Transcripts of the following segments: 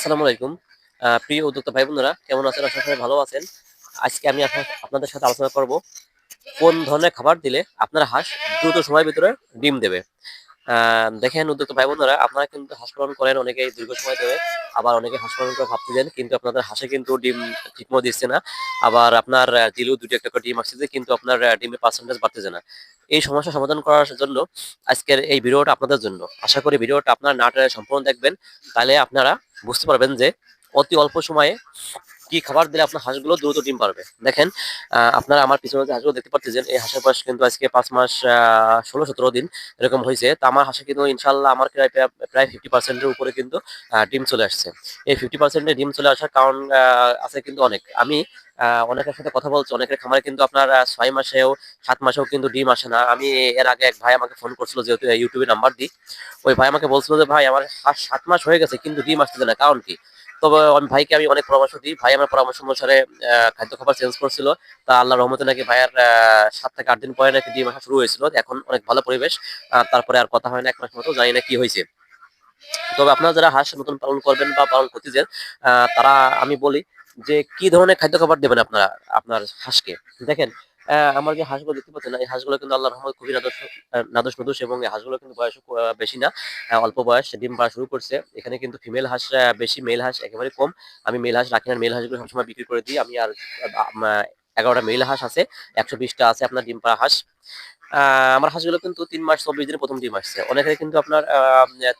আসসালামু আলাইকুম। প্রিয় উদ্যোক্তা ভাই বোনেরা, কেমন আছেন? আশা করি ভালো আছেন। আজকে আমি আপনাদের সাথে আলোচনা করব কোন ধরনের খাবার দিলে আপনার হাঁস দ্রুত সময়ের ভিতরে ডিম দেবে। দেখেন উদ্যোক্তা ভাই বোনেরা, আপনারা কিন্তু হাঁস পালন করেন অনেকেই দীর্ঘ সময় ধরে, আবার অনেকে হাঁস পালন করে ভাবতেছেন কিন্তু আপনাদের হাঁসে কিন্তু ডিম ঠিকমতো দিচ্ছে না। আবার আপনার দিলেও দুটি একটা করে ডিম আসতেছে কিন্তু আপনার ডিমের পার্সেন্টেজ বাড়তেছে না। এই সমস্যা সমাধান করার জন্য আজকের এই ভিডিওটা আপনাদের জন্য। আশা করি ভিডিওটা আপনার নাটে সম্পূর্ণ দেখবেন। তাহলে আপনারা বুঝতে পারবেন যে অতি অল্প সময়ে কি খাবার দিলে আপনার হাঁসগুলো দ্রুত ডিম পারবে? দেখেন আপনারা আমার পিছনে যে হাঁসগুলো দেখতে পাচ্ছেন এই হাঁসের বয়স কিন্তু আজকে পাঁচ মাস ষোলো, সতেরো দিন এরকম হয়েছে। তা আমার হাঁসে কিন্তু ইনশাল্লাহ আমার প্রায় প্রায় ফিফটি পার্সেন্টের উপরে কিন্তু ডিম চলে আসছে। এই ফিফটি পার্সেন্টের ডিম চলে আসার কারণ আছে কিন্তু অনেক। আমি অনেকের সাথে কথা বলছি, অনেকের খামারে কিন্তু আপনার ছয় মাসেও, সাত মাসেও কিন্তু ডিম আসে না। আমি এর আগে এক ভাই আমাকে ফোন করছিল, যেহেতু ইউটিউবে নাম্বার দিই, ওই ভাই আমাকে বলছিল যে, ভাই, আমার সাত মাস হয়ে গেছে, কিন্তু ডিম আসতেছে না। কারণ কি? তবে আমি ভাইকে আমি অনেক পরামর্শ দিই। ভাই আমার পরামর্শ অনুসারে খাদ্য খাবার চেঞ্জ করছিল। তা আল্লাহ রহমতে নাকি ভাইয়ের সাত থেকে আট দিন পরে নাকি ডিম আসা শুরু হয়েছিল। এখন অনেক ভালো পরিবেশ। তারপরে আর কথা হয় না, এক মাস মতো জানি না কি হয়েছে। তবে আপনারা যারা হাঁস নতুন পালন করবেন বা পালন করতেছেন তারা আমি বলি যে কি ধরনের খাদ্য খাবার দেবেন আপনারা, আপনার হাঁসকে? দেখেন আমার যে হাঁসগুলো দেখতে পাচ্ছেন এই হাঁসগুলো কিন্তু আল্লাহ রহমত খুবই নাদোষ আহ, নাদোষ এবং এই হাঁসগুলো কিন্তু বয়স বেশি না। অল্প বয়স ডিম পাড়া শুরু করছে। এখানে কিন্তু ফিমেল হাঁস বেশি মেল হাঁস একেবারে কম। আমি মেল হাঁস রাখি না মেল হাঁসগুলো সবসময় বিক্রি করে দিই। আমি আর এগারোটা মেল হাঁস আছে একশো বিশটা আছে আপনার ডিম পাড়া হাঁস। আমার হাঁসগুলো কিন্তু তিন মাস চব্বিশ দিনে প্রথম ডিম আসছে। অনেকে কিন্তু আপনার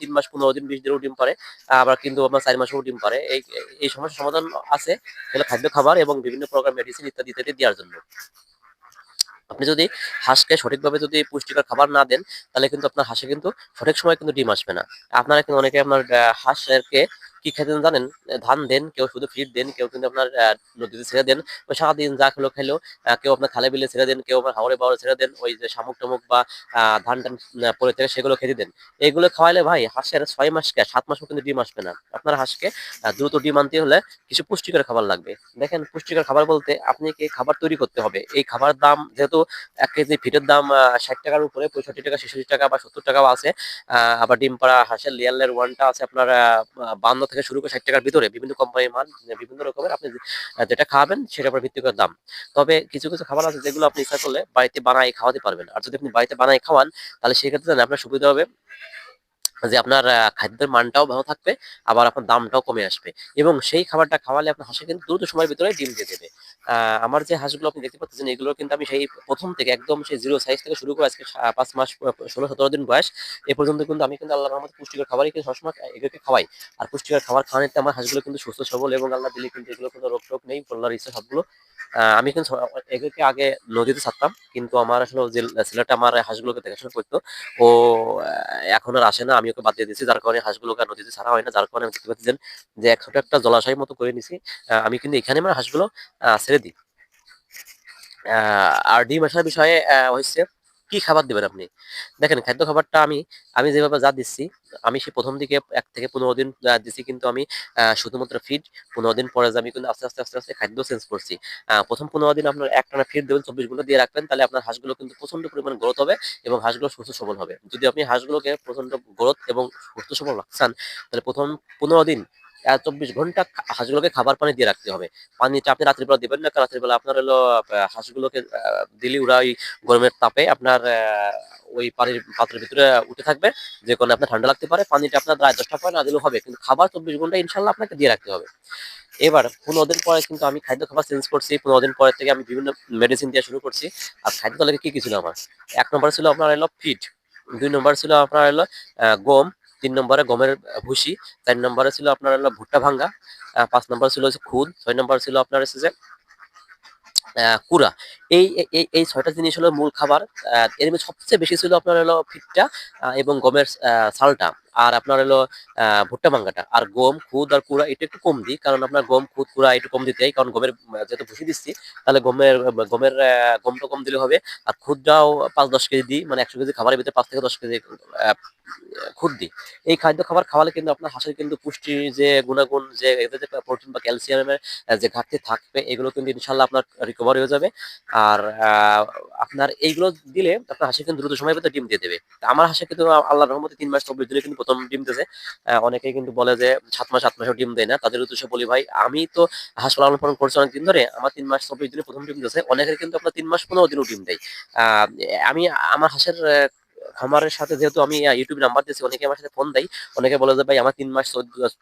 তিন মাস পনেরো দিন বিশ দিনেও ডিম পারে আবার কিন্তু আপনার চার মাসেও ডিম পারে এই এই সমস্যার সমাধান আছে। এগুলো খাদ্য খাবার এবং বিভিন্ন প্রকার মেডিসিন ইত্যাদি ইত্যাদি দেওয়ার জন্য। আপনি যদি হাঁসকে সঠিকভাবে যদি পুষ্টিকর খাবার না দেন, তাহলে কিন্তু আপনার হাঁসে কিন্তু সঠিক সময় কিন্তু ডিম আসবে না। আপনারা কিন্তু অনেকে আপনার হাঁসকে কি খেতে দেন জানেন ধান দেন, কেউ শুধু ফিট দেন, কেউ কিন্তু আপনার নদীতে ছেড়ে দেন। ওই সারাদিন যা খেলো খেলো কেউ আপনার খালে বিলে ছেড়ে দেন, কেউ আপনার হাওড়ে বাওড়ে ছেড়ে দেন, ওই যে শামুক টামুক বা ধান টান পরে থেকে সেগুলো খেতে দেন। এগুলো খাওয়াইলে ভাই হাঁসের ছয় মাসকে সাত মাসও কিন্তু ডিম আসবে না। আপনার হাঁসকে দ্রুত ডিম আনতে হলে কিছু পুষ্টিকর খাবার লাগবে। দেখেন, পুষ্টিকর খাবার বলতে আপনি কি খাবার তৈরি করতে হবে? এই খাবার দাম যেহেতু এক কেজি ফিটের দাম ষাট টাকার উপরে, পঁয়ষট্টি টাকা ছেষট্টি টাকা বা সত্তর টাকাও আছে। আবার ডিম পাড়া হাঁসের লেয়ারের ওয়ানটা আছে আপনার বান্ন থেকে শুরু করে ষাট টাকার ভিতরে বিভিন্ন কোম্পানির মান, বিভিন্ন রকমের আপনি যেটা খাবেন সেটার উপর ভিত্তি করে দাম। তবে কিছু কিছু খাবার আছে যেগুলো আপনি ইচ্ছা করলে বাড়িতে বানাই খাওয়াতে পারবেন। আর যদি আপনি বাড়িতে বানাই খাওয়ান, তাহলে সেক্ষেত্রে আপনার সুবিধা হবে যে আপনার খাদ্যের মানটাও ভালো থাকবে, আবার আপনার দামটাও কমে আসবে। এবং সেই খাবারটা খাওয়ালে আপনার হাঁসে কিন্তু দ্রুত সময়ের ভিতরে ডিম দিয়ে দেবে। আমার যে হাঁসগুলো আপনি দেখতে পাচ্ছেন, এগুলো কিন্তু আমি সেই প্রথম থেকে একদম সেই জিরো সাইজ থেকে শুরু করে আজকে পাঁচ মাস ষোলো, সতেরো দিন বয়স, এ পর্যন্ত কিন্তু আমি কিন্তু আল্লাহ রহমতে পুষ্টিকর খাবারই কিন্তু সবসময় এগুলোকে খাওয়াই। আর পুষ্টিকর খাবার খাওয়ানোতে আমার হাঁসগুলো কিন্তু সুস্থ, সবল এবং আল্লাহ দিলে কিন্তু এগুলো কোনো রোগ টোগ নেই বললার ইচ্ছা সবগুলো। আমি কিন্তু এগুলোকে আগে নদীতে ছাড়তাম, কিন্তু আমার আসলে যে ছেলেটা আমার হাঁসগুলোকে দেখাশোনা করতো, ও এখন আর আসে না, আমি ওকে বাদ দিয়ে দিয়েছি, যার কারণে হাঁসগুলোকে নদীতে ছাড়া হয় না, যার কারণে আমি দেখতে পাচ্ছেন যে, এক ছোট একটা জলাশয় মতো করে নিছি। আমি কিন্তু এখানে আমার হাঁসগুলো ছেড়ে দিই আর ডিম আসার বিষয়ে হচ্ছে কি খাবার দেবেন আপনি? দেখেন, খাদ্য খাবারটা আমি আমি যেভাবে যা দিচ্ছি, আমি সে প্রথম দিকে এক থেকে পনেরো দিন দিচ্ছি কিন্তু আমি শুধুমাত্র ফিড পনেরো দিন পরে আমি কিন্তু আস্তে আস্তে আস্তে আস্তে খাদ্য চেঞ্জ করছি। প্রথম পনেরো দিন আপনার একটানা ফিড দেবেন, চব্বিশ ঘণ্টা দিয়ে রাখবেন, তাহলে আপনার হাঁসগুলো কিন্তু প্রচণ্ড পরিমাণ গ্রোথ হবে এবং হাঁসগুলো সুস্থ সবল হবে। যদি আপনি হাঁসগুলোকে প্রচণ্ড গ্রোথ এবং সুস্থ সবল রাখছেন তাহলে প্রথম পনেরো দিন চব্বিশ ঘণ্টা হাঁসগুলোকে খাবার পানি দিয়ে রাখতে হবে। পানিটা আপনি রাত্রিবেলা দিবেন না রাত্রিবেলা আপনার হলো হাঁসগুলোকে দিলে ওরা ওই গরমের তাপে আপনার ওই পানির পাত্রের ভিতরে উঠে থাকবে। যে কোনো আপনার ঠান্ডা লাগতে পারে পানিটা আপনার রাত দশটা পরে না দিলেও হবে কিন্তু খাবার চব্বিশ ঘণ্টা ইনশাল্লাহ আপনাকে দিয়ে রাখতে হবে। এবার পনেরো দিন পরে কিন্তু আমি খাদ্য খাবার চেঞ্জ করছি। পনেরো দিন পরে থেকে আমি বিভিন্ন মেডিসিন দিয়ে শুরু করছি। আর খাদ্য তালিকা কি কি ছিল আমার? এক নম্বর ছিল আপনার হলো ফিড দুই নম্বর ছিল আপনার আহ, গম তিন নম্বরে গমের ভুসি চার নম্বরে ছিল আপনার হলো ভুট্টা ভাঙ্গা পাঁচ নম্বর ছিল খুদ ছয় নম্বর ছিল আপনার আহ, কুড়া। এই এই ছয়টা জিনিস হলো মূল খাবার এর মধ্যে সবচেয়ে বেশি ছিল আপনার হলো ফিটটা এবং গমের সালটা। আর আপনার হলো ভুট্টা মাঙ্গাটা আর গম, খুদ আর কুড়া এটা একটু কম দিই, কারণ আপনার গম, খুদ, কুড়া একটু কম দিতে কারণ গমের যেহেতু ভুসি দিচ্ছি, তাহলে গমের গমের গমটা কম দিলে হবে। আর খুদটাও পাঁচ দশ কেজি দিই মানে একশো কেজি খাবারের ভিতরে পাঁচ থেকে দশ কেজি খুদ দিই। এই খাদ্য খাবার খাওয়ালে কিন্তু আপনার হাঁসের কিন্তু পুষ্টি যে গুণাগুণ, যে এদের প্রোটিন বা ক্যালসিয়ামের যে ঘাটতি থাকবে, এগুলো কিন্তু ইনশাল্লাহ আপনার রিকভারি হয়ে যাবে। আর আপনার এইগুলো দিলে আপনার হাঁসে কিন্তু দ্রুত সময়ের ভিতরে ডিম দিয়ে দেবে। আমার হাঁসে কিন্তু আল্লাহ রহমতে তিন মাস চব্বিশ দিনে কিন্তু প্রথম ডিম দিয়েছে অনেকেই কিন্তু বলে যে সাত মাস, আট মাসও ডিম দেয় না। তাদের উদ্দেশ্যে বলি, ভাই, আমি তো হাঁস লালন পালন করছি অনেকদিন ধরে। আমার তিন মাস, চব্বিশ দিনে প্রথম ডিম দিয়েছে অনেকের কিন্তু আপনার তিন মাস, পনেরো দিনও ডিম দেয়। আমি, আমার হাঁসের খামারের সাথে যেহেতু আমি ইউটিউবে নাম্বার দিয়েছি, অনেকে আমার সাথে ফোন দেয়। অনেকে বলে যে, ভাই, আমার তিন মাস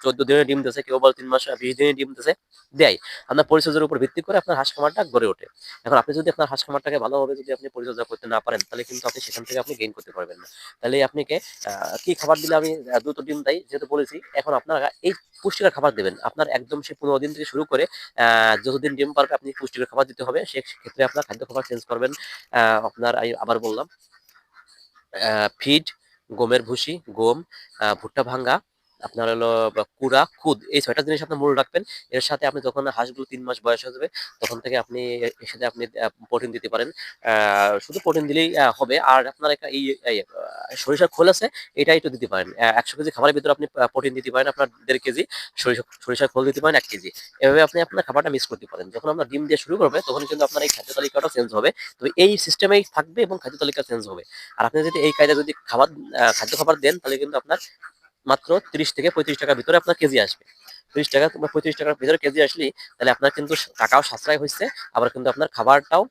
চোদ্দ দিনের ডিম দিতেছে কেউ বলে, তিন মাস বিশ দিনের ডিম দিতেছে দেয়। আপনার পরিচর্যার উপর ভিত্তি করে আপনার হাঁস খামারটা গড়ে ওঠে। এখন আপনি যদি আপনার হাঁস খামারটাকে ভালোভাবে যদি আপনি পরিচর্যা করতে না পারেন, তাহলে কিন্তু আপনি সেখান থেকে আপনি গেইন করতে পারবেন না। তাহলে আপনাকে কি খাবার দিলে আমি দ্রুত ডিম দেয় যেহেতু বলেছি, এখন আপনারা এই পুষ্টিকর খাবার দেবেন। আপনার একদম সে পনেরো দিন থেকে শুরু করে যতদিন ডিম পারবে, আপনি পুষ্টিকর খাবার দিতে হবে। সেক্ষেত্রে আপনার খাদ্য খাবার চেঞ্জ করবেন। আপনার আবার বললাম ফিড গমের ভুসি গম ভুট্টা ভাঙ্গা আপনার হলো কুড়া, খুদ, এই ছয়টা জিনিস আপনি মূল রাখবেন। এর সাথে আপনি যখন হাঁসগুলো তিন মাস বয়স হয়ে যাবে, তখন থেকে আপনি এর সাথে আপনি প্রোটিন দিতে পারেন। শুধু প্রোটিন দিলেই হবে। আর আপনার একটা এই সরিষার খোল আছে এটা একটু দিতে পারেন। একশো কেজি খাবারের ভিতরে আপনি প্রোটিন দিতে পারেন, আপনার দেড় কেজি। সরিষা, সরিষার খোল দিতে পারেন, এক কেজি। এভাবে আপনি আপনার খাবারটা মিক্স করতে পারেন। যখন আপনার ডিম দিয়ে শুরু করবে, তখন কিন্তু আপনার এই খাদ্য তালিকাটা চেঞ্জ হবে। তো এই সিস্টেমেই থাকবে এবং খাদ্য তালিকা চেঞ্জ হবে। আর আপনি যদি এই কায়দা যদি খাবার খাদ্য খাবার দেন, তাহলে কিন্তু আপনার মাত্র ত্রিশ থেকে পঁয়ত্রিশ টাকার ভিতরে আপনার কেজি আসবে। তিরিশ টাকা কিংবা পঁয়ত্রিশ টাকার ভিতরে কেজি আসলে তাহলে আপনার কিন্তু টাকাও সাশ্রয় হয়েছে আবার কিন্তু আপনার খাবারটাও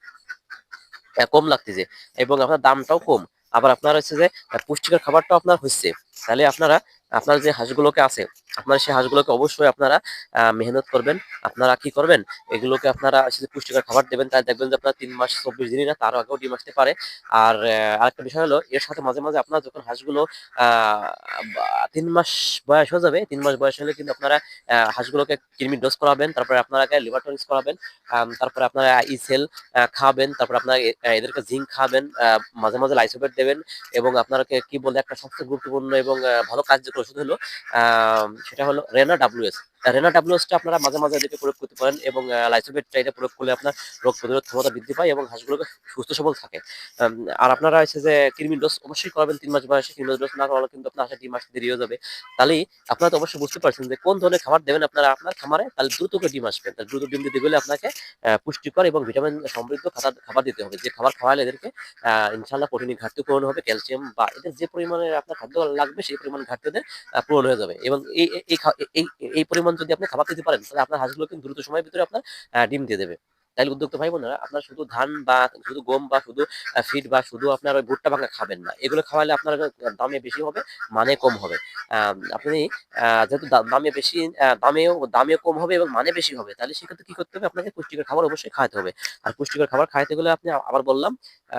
কম লাগতেছে এবং আপনার দামটাও কম। আবার আপনার হচ্ছে যে পুষ্টিকর খাবারটাও আপনার হচ্ছে তাহলে আপনারা, আপনার যে হাঁসগুলোকে আছে আপনার সেই হাঁসগুলোকে অবশ্যই আপনারা মেহনত করবেন। আপনারা কি করবেন? এগুলোকে আপনারা যে পুষ্টিকর খাবার দেবেন তাহলে দেখবেন যে আপনার তিন মাস, চব্বিশ দিনই না, তার আগেও ডিম আসতে পারে। আর আরেকটা বিষয় হলো, এর সাথে মাঝে মাঝে আপনার যখন হাঁসগুলো তিন মাস বয়স হয়ে যাবে, তিন মাস বয়স হলে কিন্তু আপনারা হাঁসগুলোকে কৃমির ডোজ করাবেন, তারপরে আপনারা লিভার টনিক্স করাবেন তারপরে আপনারা ইসেল খাবেন, তারপর আপনারা এদেরকে জিঙ্ক খাবেন মাঝে মাঝে লাইসোপেট দেবেন এবং আপনাকে কি বলে একটা সবচেয়ে গুরুত্বপূর্ণ এবং ভালো কার্যকর ওষুধ হলো সেটা হলো রেনা ডাব্লিউএস রেনা ডাব্লিউএসটা আপনারা মাঝে মাঝে এদেরকে প্রয়োগ করতে পারেন এবং লাইসোপেটটা এটা প্রয়োগ করলে আপনার রোগ প্রতিরোধ ক্ষমতা বৃদ্ধি পায় এবং হাঁসগুলোকে সুস্থ সবল থাকে। আর আপনারা হচ্ছে যে কৃমির ডোজ অবশ্যই করাবেন, তিন মাস বয়সে কৃমির ডোজ না করালে কিন্তু আপনার হাঁসের ডিম আসতে দেরি হয়ে যাবে। তাহলেই আপনারা তো অবশ্যই বুঝতে পারছেন যে কোন ধরনের খাবার দেবেন আপনারা আপনার খামারে, তাহলে দ্রুত করে ডিম আসবে। তাহলে দ্রুত ডিম দিতে গেলে আপনাকে পুষ্টিকর এবং ভিটামিন সমৃদ্ধ খাবার খাবার দিতে হবে। যে খাবার খাওয়ালে এদেরকে ইনশাল্লাহ প্রোটিনের ঘাটতি পূরণ হবে, ক্যালসিয়াম বা এদের যে পরিমাণে আপনার খাদ্য লাগবে, সেই পরিমাণ ঘাটতি ওদের পূরণ হয়ে যাবে। এবং এই এই পরিমাণ যদি আপনি খাবার দিতে পারেন, তাহলে আপনার হাঁসগুলো কিন্তু দ্রুত সময়ের ভিতরে আপনার ডিম দিয়ে দেবে। তাহলে উদ্যোক্তা ভাই বোনেরা, আপনার শুধু ধান বা শুধু গম বা শুধু ফিড বা শুধু আপনার ওই ভুট্টা ভাঙা খাবেন না। এগুলো খাওয়ালে আপনার দামে বেশি হবে মানে কম হবে। আপনি যেহেতু দামে বেশি দামেও দামেও কম হবে এবং মানে বেশি হবে তাহলে সেক্ষেত্রে কি করতে হবে? আপনাকে পুষ্টিকর খাবার অবশ্যই খাওয়াতে হবে। আর পুষ্টিকর খাবার খাওয়াতে গেলে আপনি আবার বললাম